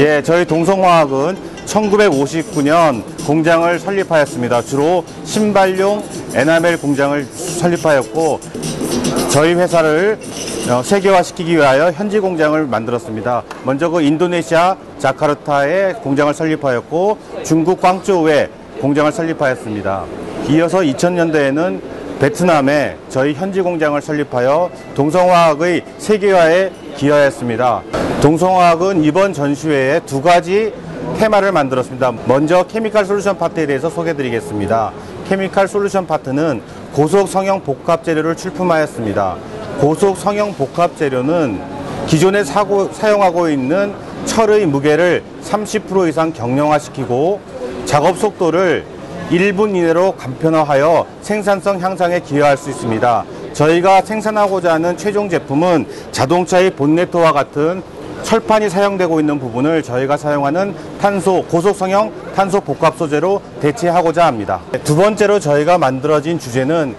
예, 저희 동성화학은 1959년 공장을 설립하였습니다. 주로 신발용 에나멜 공장을 설립하였고 저희 회사를 어, 세계화시키기 위하여 현지 공장을 만들었습니다. 먼저 그 인도네시아 자카르타에 공장을 설립하였고 중국 광저우에 공장을 설립하였습니다. 이어서 2000년대에는 베트남에 저희 현지 공장을 설립하여 동성화학의 세계화에 기여했습니다. 동성화학은 이번 전시회에 두 가지 테마를 만들었습니다. 먼저 케미칼 솔루션 파트에 대해서 소개드리겠습니다. 케미칼 솔루션 파트는 고속 성형 복합 재료를 출품하였습니다. 고속 성형 복합 재료는 기존에 사고, 사용하고 있는 철의 무게를 30% 이상 경량화시키고 작업 속도를 1분 이내로 간편화하여 생산성 향상에 기여할 수 있습니다. 저희가 생산하고자 하는 최종 제품은 자동차의 본네트와 같은 철판이 사용되고 있는 부분을 저희가 사용하는 탄소, 고속성형 탄소 복합 소재로 대체하고자 합니다. 두 번째로 저희가 만들어진 주제는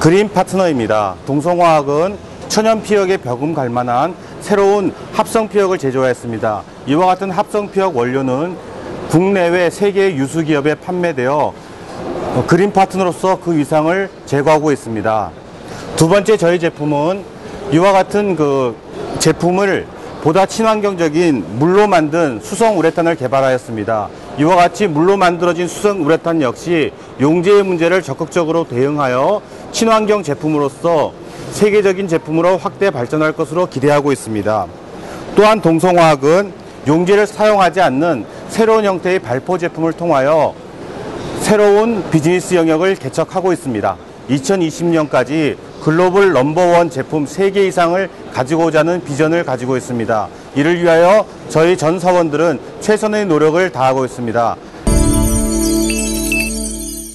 그린 파트너입니다. 동성화학은 천연 피혁에 벽음 갈 만한 새로운 합성 피혁을 제조하였습니다. 이와 같은 합성 피혁 원료는 국내외 세계 유수 기업에 판매되어 그린 파트너로서 그 위상을 제거하고 있습니다. 두 번째 저희 제품은 이와 같은 그 제품을 보다 친환경적인 물로 만든 수성 우레탄을 개발하였습니다. 이와 같이 물로 만들어진 수성 우레탄 역시 용제의 문제를 적극적으로 대응하여 친환경 제품으로서 세계적인 제품으로 확대 발전할 것으로 기대하고 있습니다. 또한 동성화학은 용제를 사용하지 않는 새로운 형태의 발포 제품을 통하여 새로운 비즈니스 영역을 개척하고 있습니다. 2020년까지 글로벌 넘버원 제품 3개 이상을 가지고자 하는 비전을 가지고 있습니다. 이를 위하여 저희 전 사원들은 최선의 노력을 다하고 있습니다.